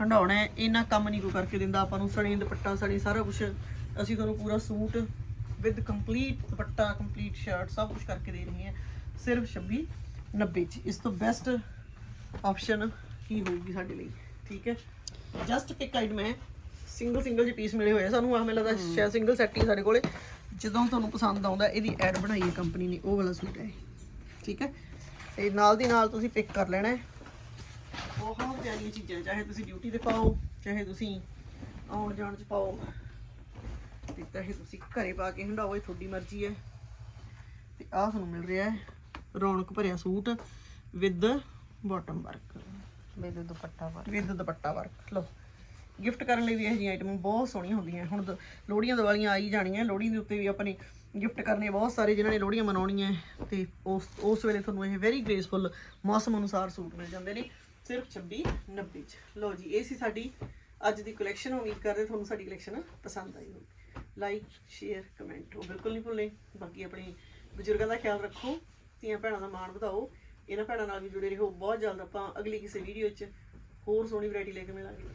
ਹੰਡਾਉਣਾ ਇੰਨਾ ਕੰਮ ਨਹੀਂ ਕੋਈ ਕਰਕੇ ਦਿੰਦਾ ਆਪਾਂ ਨੂੰ ਸਣੀ ਦੁਪੱਟਾ ਸਣੀ ਸਾਰਾ ਕੁਝ ਅਸੀਂ ਤੁਹਾਨੂੰ ਪੂਰਾ suit with complete dupatta complete shirt ਸਭ ਕੁਝ ਕਰਕੇ ਦੇ ਰਹੇ ਹਾਂ ਸਿਰਫ 26 90 ਚ। ਇਸ ਤੋਂ ਬੈਸਟ ਆਪਸ਼ਨ ਕੀ ਹੋਊਗੀ ਸਾਡੇ ਲਈ ਠੀਕ ਹੈ? ਜਸਟ ਪਿਕ ਆਈਟਮ ਹੈ ਸਿੰਗਲ ਸਿੰਗਲ ਜਿਹੇ ਪੀਸ ਮਿਲੇ ਹੋਏ ਆ ਸਾਨੂੰ ਆ ਮੈਨੂੰ ਲੱਗਦਾ ਸ਼ਾਇਦ ਸਿੰਗਲ ਸੈੱਟ ਹੀ ਸਾਡੇ ਕੋਲੇ। ਜਦੋਂ ਤੁਹਾਨੂੰ ਪਸੰਦ ਆਉਂਦਾ ਇਹਦੀ ਐਡ ਬਣਾਈ ਹੈ ਕੰਪਨੀ ਨੇ ਉਹ ਵਾਲਾ ਸੂਟ ਹੈ। ਠੀਕ ਹੈ? ਤੇ ਨਾਲ ਦੀ ਨਾਲ ਤੁਸੀਂ ਪਿਕ ਕਰ ਲੈਣਾ ਹੈ। ਬਹੁਤ ਪਿਆਰੀਆਂ ਚੀਜ਼ਾਂ ਚਾਹੇ ਤੁਸੀਂ ਡਿਊਟੀ ਤੇ ਪਾਓ ਚਾਹੇ ਤੁਸੀਂ ਆਉਣ ਜਾਣ ਚ ਪਾਓ। ਤੇ ਚਾਹੇ ਤੁਸੀਂ ਘਰੇ ਪਾ ਕੇ ਹੰਡਾਓ ਇਹ ਤੁਹਾਡੀ ਮਰਜ਼ੀ ਹੈ। ਤੇ ਆਹ ਤੁਹਾਨੂੰ ਮਿਲ ਰਿਹਾ ਹੈ ਰੌਣਕ ਭਰਿਆ suit with bottom work ਬੇਦੂ dupatta work with dupatta work ਲਓ ਗਿਫਟ ਕਰਨ ਲਈ ਵੀ ਇਹ ਜਿਹੀਆਂ ਆਈਟਮਾਂ ਬਹੁਤ ਸੋਹਣੀਆਂ ਹੁੰਦੀਆਂ। ਹੁਣ ਦ- ਲੋਹੜੀਆਂ ਦੀਵਾਲੀਆਂ ਆਈ ਜਾਣੀਆਂ। ਲੋਹੜੀ ਦੇ ਉੱਤੇ ਵੀ ਆਪਾਂ ਨੇ ਗਿਫਟ ਕਰਨੇ ਬਹੁਤ ਸਾਰੇ ਜਿਨ੍ਹਾਂ ਨੇ ਲੋਹੜੀਆਂ ਮਨਾਉਣੀਆਂ ਹੈ ਤੇ ਉਸ ਉਸ ਵੇਲੇ ਤੁਹਾਨੂੰ ਇਹ ਵੈਰੀ ਗ੍ਰੇਸਫੁਲ ਮੌਸਮ ਅਨੁਸਾਰ ਸੂਟ ਮਿਲ ਜਾਂਦੇ ਨੇ। ਸਿਰਫ 26 90 ਚ। ਲਓ ਜੀ, ਇਹ ਸੀ ਸਾਡੀ ਅੱਜ ਦੀ ਕਲੈਕਸ਼ਨ ਉਮੀਦ ਕਰਦੇ ਤੁਹਾਨੂੰ ਸਾਡੀ ਕਲੈਕਸ਼ਨ ਪਸੰਦ ਆਈ ਹੋਵੇ ਲਾਈਕ ਸ਼ੇਅਰ ਕਮੈਂਟ ਉਹ ਬਿਲਕੁਲ ਨਹੀਂ ਭੁੱਲੇ ਬਾਕੀ ਆਪਣੇ ਬਜ਼ੁਰਗਾਂ ਦਾ ਖਿਆਲ ਰੱਖੋ, ਧੀਆਂ ਭੈਣਾਂ ਦਾ ਮਾਣ ਵਧਾਓ। ਇਹਨਾਂ ਭੈਣਾਂ ਨਾਲ ਵੀ ਜੁੜੇ ਰਹੋ, ਬਹੁਤ ਜਲਦ ਆਪਾਂ ਅਗਲੀ ਕਿਸੇ ਵੀਡੀਓ 'ਚ ਹੋਰ ਸੋਹਣੀ ਵੈਰਾਈਟੀ ਲੈ ਕੇ ਮਿਲਾਂਗੇ।